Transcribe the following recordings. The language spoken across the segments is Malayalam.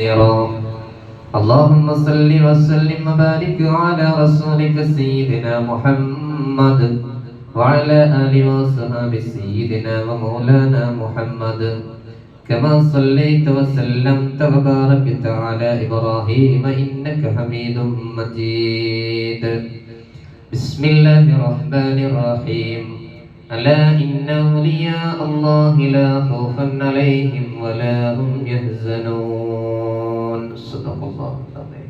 اللهم صل وسلم وبارك على رسولك سيدنا محمد وعلى آله وصحبه سيدنا ومولانا محمد. كما صليت وسلمت وباركت على إبراهيم إنك حميد مجيد. بسم الله الرحمن الرحيم. ألا إن أولياء الله لا خوف عليهم ولا هم يحزنون. صدق الله العظيم.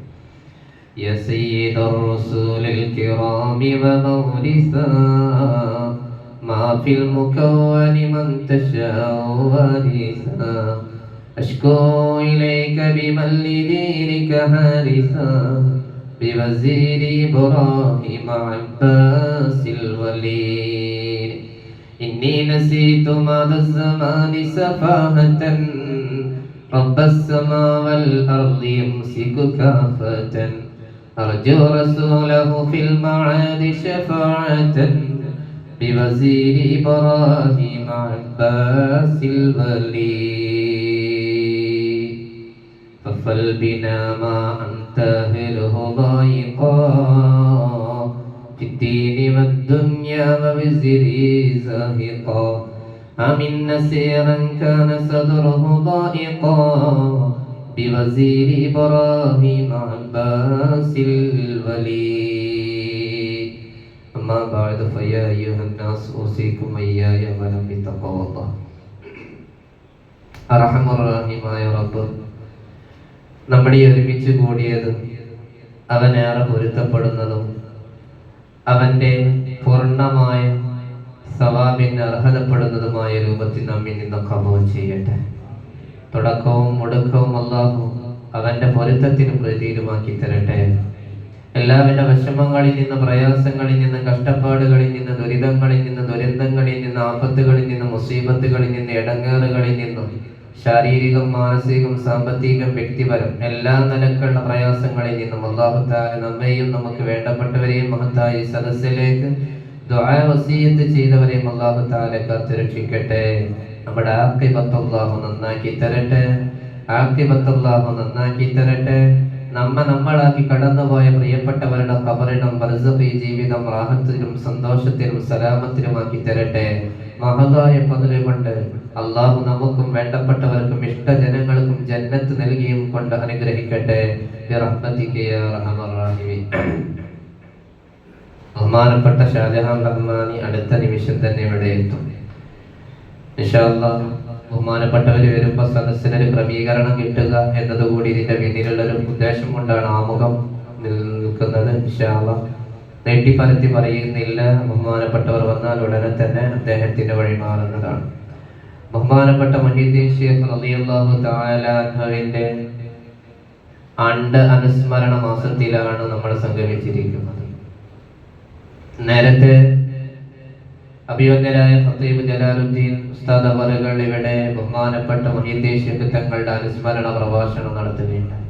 يا سيد الرسول الكرام ومورثا ما في المكون من تشاء وارثا أشكو إليك بمن لدينك هارثا بوزير إبراهيم عباس الوليد. إني نسيت ماذا الزمان سفاهة رب السماء والأرض يمسك كافة أرجو رسوله في المعاد شفاعة. بوزير إبراهيم عباس الولي ففل بنا ما أنت أهله ضايقا. في الدين والدنيا وبزري زاهقا. أمن نسيرا كان صدره ضائقا بوزير إبراهيم عباس الولي أما بعد فيا أيها الناس أوصيكم إياي ولم بتقوى الله അറഹമുറാഹിമായ റബ്ബ് നമ്മുടെ ഈ ഒരുമിച്ച് കൂടിയത് അവനേറെ പൊരുത്തപ്പെടുന്നതും അവൻ്റെ പൂർണ്ണമായ സവാബിന് അർഹതപ്പെടുന്നതുമായ രൂപത്തിൽ നമ്മിൽ നിന്നൊക്കെ കബൂൽ ചെയ്യട്ടെ. തുടക്കവും മുടക്കവും അല്ലാഹു അവന്റെ പൊരുത്തത്തിന് പ്രതീരുമാക്കി തരട്ടെ. എല്ലാവിധ വിഷമങ്ങളിൽ നിന്ന് പ്രയാസങ്ങളിൽ നിന്ന് കഷ്ടപ്പാടുകളിൽ നിന്ന് ദുരിതങ്ങളിൽ നിന്ന് ദുരന്തങ്ങളിൽ നിന്ന് ആപത്തുകളിൽ നിന്ന് മുസീബത്തുകളിൽ നിന്ന് ഇടങ്ങേറുകളിൽ നിന്നും ശാരീരികം മാനസികം സാമ്പത്തികം വ്യക്തിപരം എല്ലാ നിലക്കുള്ള പ്രയാസങ്ങളിൽ നിന്നും അള്ളാഹുത്താല നമ്മെയും നമുക്ക് വേണ്ടപ്പെട്ടവരെയും മഹത്തായി സദസ്സിലേക്ക് വസീയത്ത് ചെയ്തവരെയും അള്ളാഹുത്താല കാത്തുരക്ഷിക്കട്ടെ. നമ്മുടെ ആക്കിബത്തല്ലാഹു നന്നാക്കി തരട്ടെ. ആക്കിബത്തല്ലാഹു നന്നാക്കി തരട്ടെ. നമ്മ നമ്മളാക്കി കടന്നുപോയ പ്രിയപ്പെട്ടവരുടെ കബറിടം ബർസഖി ജീവിതം റാഹത്തിലും സന്തോഷത്തിലും സലാമത്തിലുമാക്കി തരട്ടെ. മഹതായ പതിവ് കൊണ്ട് അള്ളാഹു നമുക്കും വേണ്ടപ്പെട്ടവർക്കും ഇഷ്ടജനങ്ങൾക്കും ജന്നത്ത് നൽകിയും കൊണ്ട് അനുഗ്രഹിക്കട്ടെ. അർഹമർ റഹീമീൻ. ബഹുമാനപ്പെട്ട ഷാജഹാൻ റഹ്മാനി അടുത്ത നിമിഷം തന്നെ ഇവിടെ എത്തും. ഇൻഷാ അല്ലാഹ് ബഹുമാനപ്പെട്ടവര് വരുമ്പോ സദസ്സിനൊരു ക്രമീകരണം കിട്ടുക എന്നതുകൂടി ഇതിന്റെ പിന്നിലുള്ള ഒരു ഉദ്ദേശം കൊണ്ടാണ് ആമുഖം നിൽക്കുന്നത്. നെട്ടിപ്പരത്തി പറയുന്നില്ല. ബഹുമാനപ്പെട്ടവർ വന്നാൽ ഉടനെ തന്നെ അദ്ദേഹത്തിന്റെ വഴി മാറുന്നതാണ്. ബഹുമാനപ്പെട്ട മഹീദ്ദീൻ റളിയല്ലാഹു ആണ്ട് അനുസ്മരണ മാസത്തിലാണ് നമ്മൾ സംഗമിച്ചിരിക്കുന്നത് നേരത്തെ അഭിയോഗ്യരായ ഫത്തീബ് ജലാലുദ്ദീൻ ഉസ്താദ് അവറുകൾ ഇവിടെ ബഹുമാനപ്പെട്ട മഹീദ്ദീൻ ഷേഖ് തങ്ങളുടെ അനുസ്മരണ പ്രഭാഷണം നടത്തുകയുണ്ടായി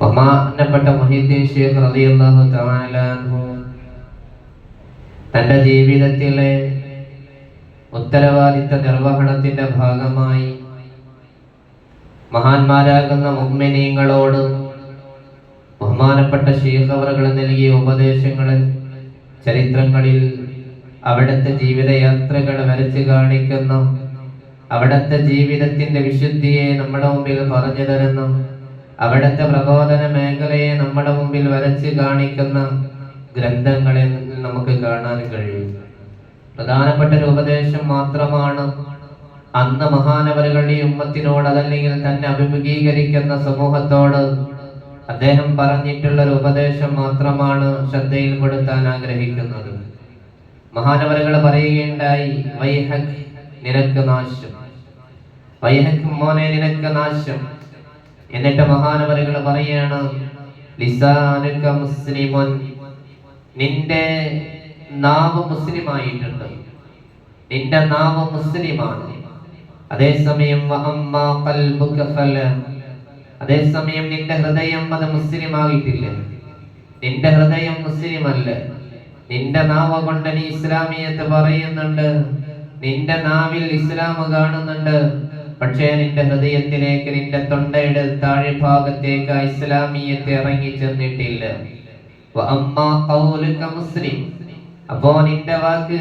ബഹുമാനപ്പെട്ട മൊഹീദ്ദീൻ ഷേഖ് തമാലാഹു തന്റെ ജീവിതത്തിലെ ഉത്തരവാദിത്ത നിർവഹണത്തിന്റെ ഭാഗമായി മഹാന്മാരാകുന്ന മുഗ്മിനീങ്ങളോട് ബഹുമാനപ്പെട്ട ഷീഖ് അവറുകൾ നൽകിയ ഉപദേശങ്ങളിൽ ചരിത്രങ്ങളിൽ അവിടുത്തെ ജീവിതയാത്രകൾ വരച്ചു കാണിക്കുന്ന. അവിടുത്തെ ജീവിതത്തിന്റെ വിശുദ്ധിയെ നമ്മുടെ മുമ്പിൽ പറഞ്ഞു തരുന്നു. അവിടുത്തെ പ്രബോധന മേഖലയെ നമ്മുടെ മുമ്പിൽ വരച്ച് കാണിക്കുന്ന ഗ്രന്ഥങ്ങളെ നമുക്ക് കാണാൻ കഴിയും. പ്രധാനപ്പെട്ട ഒരു ഉപദേശം മാത്രമാണ് അന്ന് മഹാനവരുകളുടെ ഉമ്മത്തിനോട് അതല്ലെങ്കിൽ തന്നെ അഭിമുഖീകരിക്കുന്ന സമൂഹത്തോട് അദ്ദേഹം പറഞ്ഞിട്ടുള്ള ഒരു ഉപദേശം മാത്രമാണ് ശ്രദ്ധയിൽപ്പെടുത്താൻ ആഗ്രഹിക്കുന്നത്. മഹാനവരകൾ പറയുകയുണ്ടായി വൈഹക് നിനക്ക് നാശം. വൈഹക് മോനെ നിനക്ക് നാശം. എന്നിട്ട് മഹാനവരകൾ പറയാണ് ലിസാനുക മുസ്ലിമൻ നിന്റെ നാവ് മുസ്ലിമായിട്ടുണ്ട്. നിന്റെ നാവ് മുസ്ലിമാണ്. അതേസമയം അതേസമയം നിന്റെ ഹൃദയം അത് മുസ്ലിം ആയിട്ടില്ല നിന്റെ ഹൃദയം മുസ്ലിം അല്ല നിന്റെ നാവ കൊണ്ട് നീ ഇസ്ലാമിയത്ത് പറയുന്നുണ്ട്. നിന്റെ നാവിൽ ഇസ്ലാം കാണുന്നുണ്ട്. പക്ഷേ നിന്റെ ഹൃദയത്തിലേക്ക് നിന്റെ തൊണ്ടയുടെ താഴെ ഭാഗത്തേക്ക് ഇസ്ലാമിയത്ത് ഇറങ്ങി ചെന്നിട്ടില്ല. മുസ്ലിം. അപ്പോ നിന്റെ വാക്ക്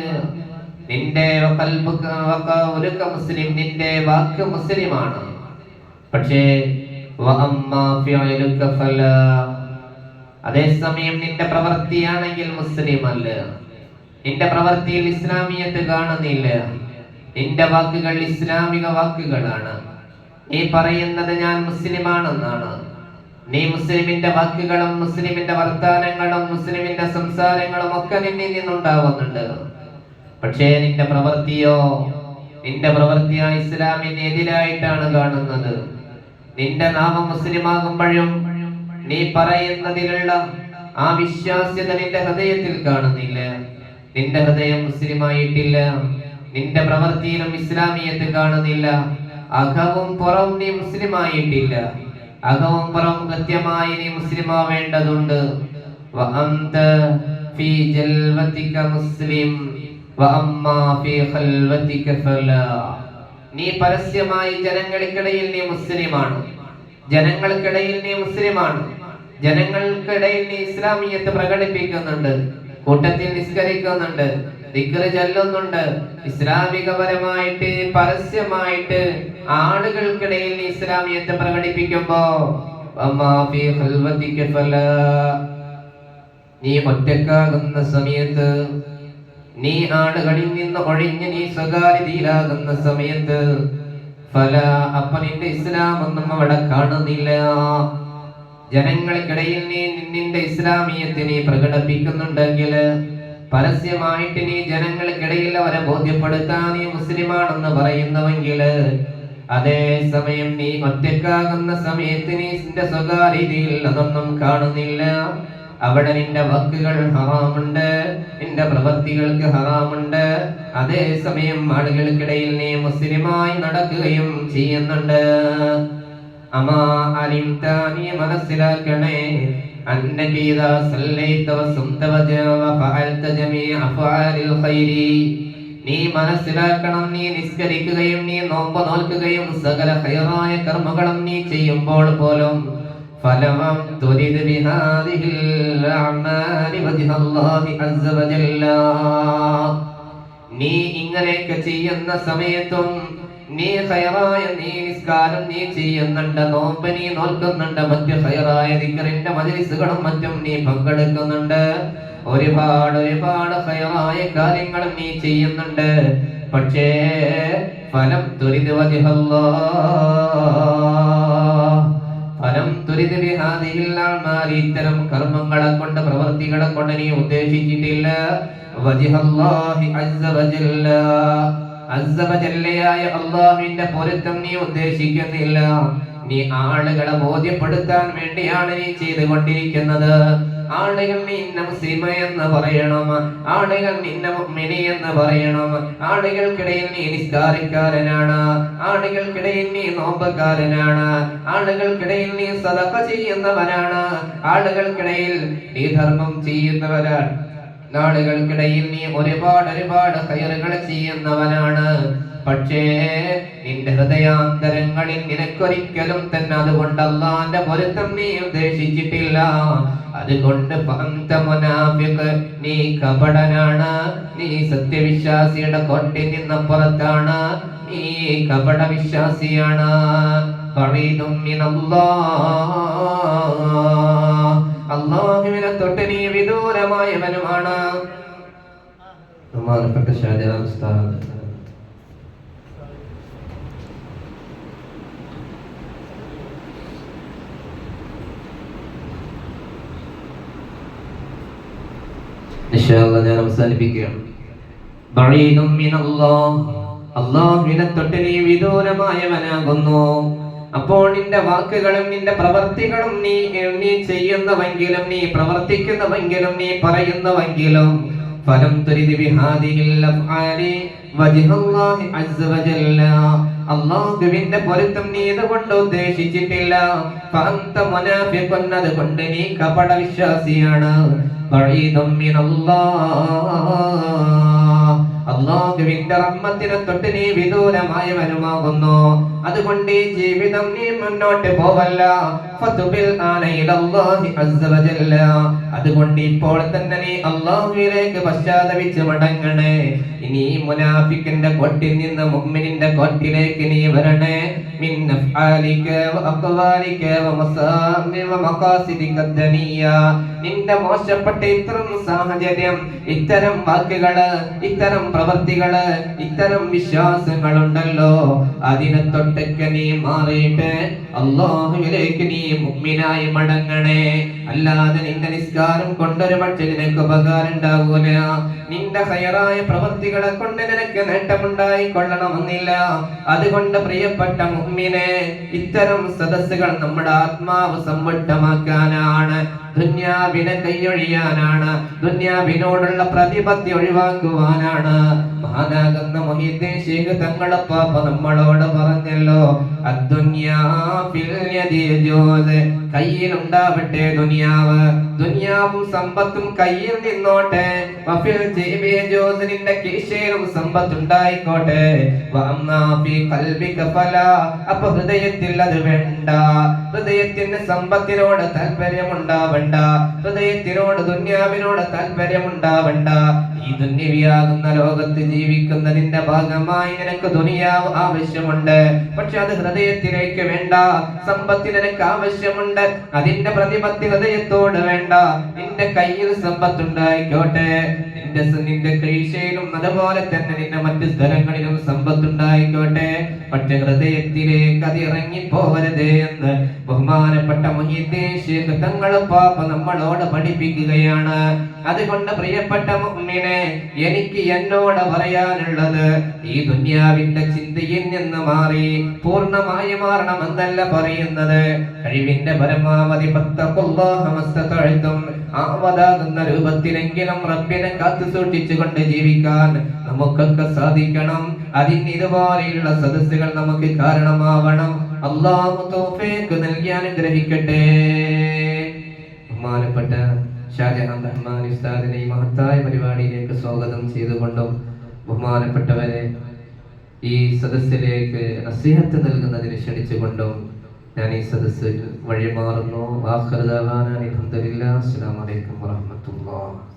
നിന്റെ മുസ്ലിം നിന്റെ വാക്ക് മുസ്ലിമാണ്. പക്ഷേ അതേസമയം നിന്റെ പ്രവൃത്തിയാണെങ്കിൽ മുസ്ലിം അല്ല നിന്റെ പ്രവൃത്തിയിൽ ഇസ്ലാമിയത്ത് കാണുന്നില്ല. നിന്റെ വാക്കുകൾ ഇസ്ലാമിക വാക്കുകളാണ്. നീ പറയുന്നത് ഞാൻ മുസ്ലിമാണെന്നാണ്. നീ മുസ്ലിമിന്റെ വാക്കുകളും മുസ്ലിമിന്റെ വർത്താനങ്ങളും മുസ്ലിമിന്റെ സംസാരങ്ങളും ഒക്കെ നിന്നിൽ നിന്നുണ്ടാവുന്നുണ്ട്. പക്ഷേ നിന്റെ പ്രവൃത്തിയോ നിന്റെ പ്രവൃത്തിയോ ഇസ്ലാമിന് എതിരായിട്ടാണ് കാണുന്നത്. നിന്റെ നാമം മുസ്ലിമാകുമ്പോഴും നീ പറയുന്നതിലുള്ള ആ വിശ്വാസ്യത നിന്റെ ഹൃദയത്തിൽ കാണുന്നില്ല നിന്റെ ഹൃദയം മുസ്ലിമായിട്ടില്ല നിന്റെ പ്രവൃത്തിയിലും ഇസ്ലാമിയത്ത് കാണുന്നില്ല അകവും പുറവും നീ മുസ്ലിമായിട്ടില്ല അകവും പുറവും കൃത്യമായി നീ മുസ്ലിമാവേണ്ടതുണ്ട് وأنت في جلوتك مسلم وأما في خلوتك فلا നീ പരസ്യമായി ജനങ്ങൾക്കിടയിൽ നീ മുസ്ലിമാണ്. ജനങ്ങൾക്കിടയിൽ നീ മുസ്ലിമാണ്. ജനങ്ങൾക്കിടയിൽ നീ ഇസ്ലാമിയത്ത് പ്രകടിപ്പിക്കുന്നുണ്ട്. കൂട്ടത്തിൽ നിസ്കരിക്കുന്നുണ്ട്. ദിക്റ് ചൊല്ലുന്നുണ്ട്. ഇസ്ലാമികപരമായിട്ട് പരസ്യമായിട്ട് ആളുകൾക്കിടയിൽ നീ ഇസ്ലാമിയത്തെ പ്രകടിപ്പിക്കുമ്പോ നീ ഒറ്റക്കാകുന്ന സമയത്ത് നീ ആളുകളിൽ നിന്ന് ഒഴിഞ്ഞ് നീ സ്വകാര്യതയിലാകുന്ന സമയത്ത് ഫല അപ്പ നിന്റെ ഇസ്ലാം ഒന്നും അവിടെ കാണുന്നില്ല. ജനങ്ങൾക്കിടയിൽ നീ നിന്റെ ഇസ്ലാമീയത്തെ നീ പ്രകടിപ്പിക്കുന്നുണ്ടെങ്കിൽ പരസ്യമായിട്ട് നീ ജനങ്ങൾക്കിടയിൽ അവരെ ബോധ്യപ്പെടുത്താൻ നീ മുസ്ലിമാണെന്ന് പറയുന്നുവെങ്കിൽ അതേ സമയം നീ ഒറ്റക്കാകുന്ന സമയത്ത് നീ നിന്റെ സ്വകാര്യതയിൽ അതൊന്നും കാണുന്നില്ല. അവിടെ നിന്റെ വാക്കുകൾ ഹറാമുണ്ട് നിന്റെ പ്രവൃത്തികൾക്ക് ഹറാമുണ്ട് അതേ സമയം ആളുകൾക്കിടയിൽ നീ മുസ്ലിമായി നടക്കുകയും ചെയ്യുന്നുണ്ട് അമാ അലിംത നീ മനസ്സിലാക്കണേ أنك إذا صليت وصمت وفعلت جميع أفعال الخير നീ മനസ്സിലാക്കണം നീ നിസ്കരിക്കുകയും നീ നോമ്പ് നോൽക്കുകയും സകല ഹൈറായ കർമ്മങ്ങളും നീ ചെയ്യുമ്പോൾ പോലും ഫലമം തുരിത് بهذه الأعمال وجه الله عز وجل നീ ഇങ്ങനെയൊക്കെ ചെയ്യുന്ന സമയത്തും നീ ഹൈറായ നീ നിസ്കാരം നീ ചെയ്യുന്നുണ്ട് നോമ്പ് നീ നോൽക്കുന്നുണ്ട് മറ്റ് ഹൈറായ ദിക്കറിന്റെ മജലിസുകളും മറ്റും നീ പങ്കെടുക്കുന്നുണ്ട്. ഒരുപാട് ഒരുപാട് ഹൈറായ കാര്യങ്ങളും നീ ചെയ്യുന്നുണ്ട്. പക്ഷേ ഫലം തുരിത് ഫലം ഇത്തരം കർമ്മങ്ങളെ കൊണ്ട് പ്രവൃത്തികളെ കൊണ്ട് നീ ഉദ്ദേശിച്ചിട്ടില്ല. അല്ലാഹുവിന്റെ പൊരുത്തം നീ ഉദ്ദേശിക്കുന്നില്ല. നീ ആളുകളെ ബോധ്യപ്പെടുത്താൻ വേണ്ടിയാണ് നീ ചെയ്തുകൊണ്ടിരിക്കുന്നത്. ആളുകൾ നിന്നെ മുസ്ലിമ എന്ന് പറയണം ആളുകൾ നിന്നെ മുഅ്മിനി എന്ന് പറയണം ആളുകൾക്കിടയിൽ നീ നിസ്കാരക്കാരനാണ്. ആളുകൾക്കിടയിൽ നീ നോമ്പക്കാരനാണ് ആളുകൾക്കിടയിൽ നീ സദഖ ചെയ്യുന്നവനാണ്. ആളുകൾക്കിടയിൽ നീ ധർമ്മം ചെയ്യുന്നവരാണ്. ആളുകൾക്കിടയിൽ നീ ഒരുപാട് ഒരുപാട് കയറുകൾ ചെയ്യുന്നവനാണ്. പക്ഷേ നിന്റെ ഹൃദയാന്തരങ്ങളിൽ നിനക്കൊരിക്കലും തന്നെ അതുകൊണ്ട് അള്ളാന്റെ പൊരുത്തം നീ ഉദ്ദേശിച്ചിട്ടില്ല. അതുകൊണ്ട് നീ കപടനാണ്. നീ സത്യവിശ്വാസിയുടെ കോട്ടിൽ നിന്നപ്പുറത്താണ്. നീ കപട വിശ്വാസിയാണ് അള്ളാഹുവിനെ തൊട്ട് നീ വിദൂരമായവനുമാണ്. ബഹുമാനപ്പെട്ട ഉസ്താദ്. ഇൻഷാല്ലാ ഞാൻ അവസാനിപ്പിക്കുകയാണ്. അള്ളാഹുവിനെ തൊട്ട് നീ വിദൂരമായവനാകുന്നു. അപ്പോൾ നിന്റെ വാക്കുകളും നിന്റെ പ്രവർത്തികളും നീ നീ ചെയ്യുന്നവെങ്കിലും നീ പ്രവർത്തിക്കുന്നവെങ്കിലും നീ പറയുന്നവെങ്കിലും ഫലം തുരിദി ബിഹാദിഹിൽ അഫ്ആലി വജ്ഹല്ലാഹി അസ്സ വജല്ല അല്ലാഹുവിന്റെ പൊരുത്തം നീ ഇതുകൊണ്ട് ഉദ്ദേശിച്ചിട്ടില്ല മുനാഫിഖുൻ അതുകൊണ്ട് നീ കപട വിശ്വാസിയാണ് അള്ളാഹുവിന്റെ റഹ്മത്തിനെ തൊട്ട് നീ വിദൂരമായവനുമാകുന്നു. അതുകൊണ്ട് ജീവിതം നീ മുന്നോട്ട് പോവല്ല. അതുകൊണ്ട് ഇപ്പോൾ തന്നെ നീ അള്ളാഹുവിലേക്ക് പശ്ചാത്തപിച്ച് മടങ്ങണേ. ഇനി മുനാഫിക്കിന്റെ കൊട്ടിൽ നിന്ന് മുഅ്മിനിന്റെ കൊട്ടിലേക്ക് നീ വരണേ. നിന്റെ മോശപ്പെട്ട ഇത്തരം സാഹചര്യം ഇത്തരം വാക്കുകൾ ഇത്തരം പ്രവൃത്തികൾ ഇത്തരം വിശ്വാസങ്ങളുണ്ടല്ലോ. അതിനെ തൊട്ടൊക്കെ നീ മാറിയിട്ട് അള്ളാഹുവിലേക്ക് നീ മുഗ്മിനായി മടങ്ങണേ. അല്ലാതെ നിന്റെ നിസ്കാരം കൊണ്ടൊരു പക്ഷെ നിനക്ക് ഉപകാരം ഉണ്ടാകൂല നിന്റെ ഹയറായ പ്രവൃത്തികളെ കൊണ്ട് നിനക്ക് നേട്ടമുണ്ടായി കൊള്ളണമെന്നില്ല. അതുകൊണ്ട് പ്രിയപ്പെട്ട മുമ്മിനെ ഇത്തരം സദസ്സുകൾ നമ്മുടെ ആത്മാവ് സമ്പുഷ്ടമാക്കാനാണ്. ദുന്യാവിനെ കൈയൊഴിയാനാണ്. ദുന്യാവിനോടുള്ള പ്രതിപത്തി ഒഴിവാക്കുവാനാണ്. മഹാനാകുന്ന മൊഹീദ്ദീൻ ശേഖ് തങ്ങളെ പാപ്പ നമ്മളോട് പറഞ്ഞല്ലോ കയ്യിലുണ്ടാവട്ടെ ദുനിയാവ്. ദുനിയാവും സമ്പത്തും കയ്യിൽ നിന്നോട്ടെ. നിന്റെ കീശയിലും സമ്പത്തുണ്ടായിക്കോട്ടെ. അപ്പൊ ഹൃദയത്തിൽ അത് വേണ്ട. ഹൃദയത്തിന് സമ്പത്തിനോട് താല്പര്യമുണ്ടാവണ്ട ഹൃദയത്തിനോട് ദുന്യാവിനോട് താല്പര്യമുണ്ടാവണ്ട ഈ ദുന്യവിയാകുന്ന ലോകത്ത് ജീവിക്കുന്നതിന്റെ ഭാഗമായി നിനക്ക് ദുനിയാവ് ആവശ്യമുണ്ട്. പക്ഷെ അത് ഹൃദയത്തിലേക്ക് വേണ്ട. സമ്പത്തിന് നിനക്ക് ആവശ്യമുണ്ട്. അതിന്റെ പ്രതിപത്തി ഹൃദയത്തോട് വേണ്ട. നിന്റെ കയ്യിൽ സമ്പത്തുണ്ടായിക്കോട്ടെ. സ- നിന്റെ കൈശയിലും അതുപോലെ തന്നെ നിന്റെ മറ്റ് സ്ഥലങ്ങളിലും സമ്പത്തുണ്ടായിക്കോട്ടെ. പക്ഷെ ഹൃദയത്തിലേക്ക് അത് ഇറങ്ങിപ്പോവരുത് എന്ന് ബഹുമാനപ്പെട്ട മുഹീദ്ദീൻ ശേഖ് തങ്ങളെ പാപ്പ നമ്മളോട് പഠിപ്പിക്കുകയാണ്. അതുകൊണ്ട് പ്രിയപ്പെട്ട മുഅ്മിനെ എനിക്ക് എന്നോട് പറയാനുള്ളത് ഈ ദുന്യാവിന്റെ ചിന്തയിൽ നിന്ന് മാറി പൂർണമായി മാറണമെന്നല്ല പറയുന്നത്. കഴിവിന്റെ പരമാവധി പത്തഖുല്ലാഹ മസ്തതഅ്തും ആവതാകുന്ന രൂപത്തിലെങ്കിലും റബ്ബിനെ കാത്തു സൂക്ഷിച്ചുകൊണ്ട് ജീവിക്കാൻ നമുക്കൊക്കെ സാധിക്കണം. അതിന് ഇതുപോലെയുള്ള സദസ്സുകൾ നമുക്ക് കാരണമാവണം. അള്ളാഹു തൗഫീഖ് നൽകി അനുഗ്രഹിക്കട്ടെ. ബഹുമാനപ്പെട്ട ഷാജഹാൻ റഹ്മാൻ ഉസ്താദിനെ ഈ മഹത്തായ പരിപാടിയിലേക്ക് സ്വാഗതം ചെയ്തുകൊണ്ടും ബഹുമാനപ്പെട്ടവരെ ഈ സദസ്സിലേക്ക് നസീഹത്ത് നൽകുന്നതിന് ക്ഷണിച്ചുകൊണ്ടും ഞാൻ ഈ സദസ്സിൽ വഴിമാറുന്നു. അസ്സലാമു അലൈക്കും വറഹ്മത്തുള്ളാഹി.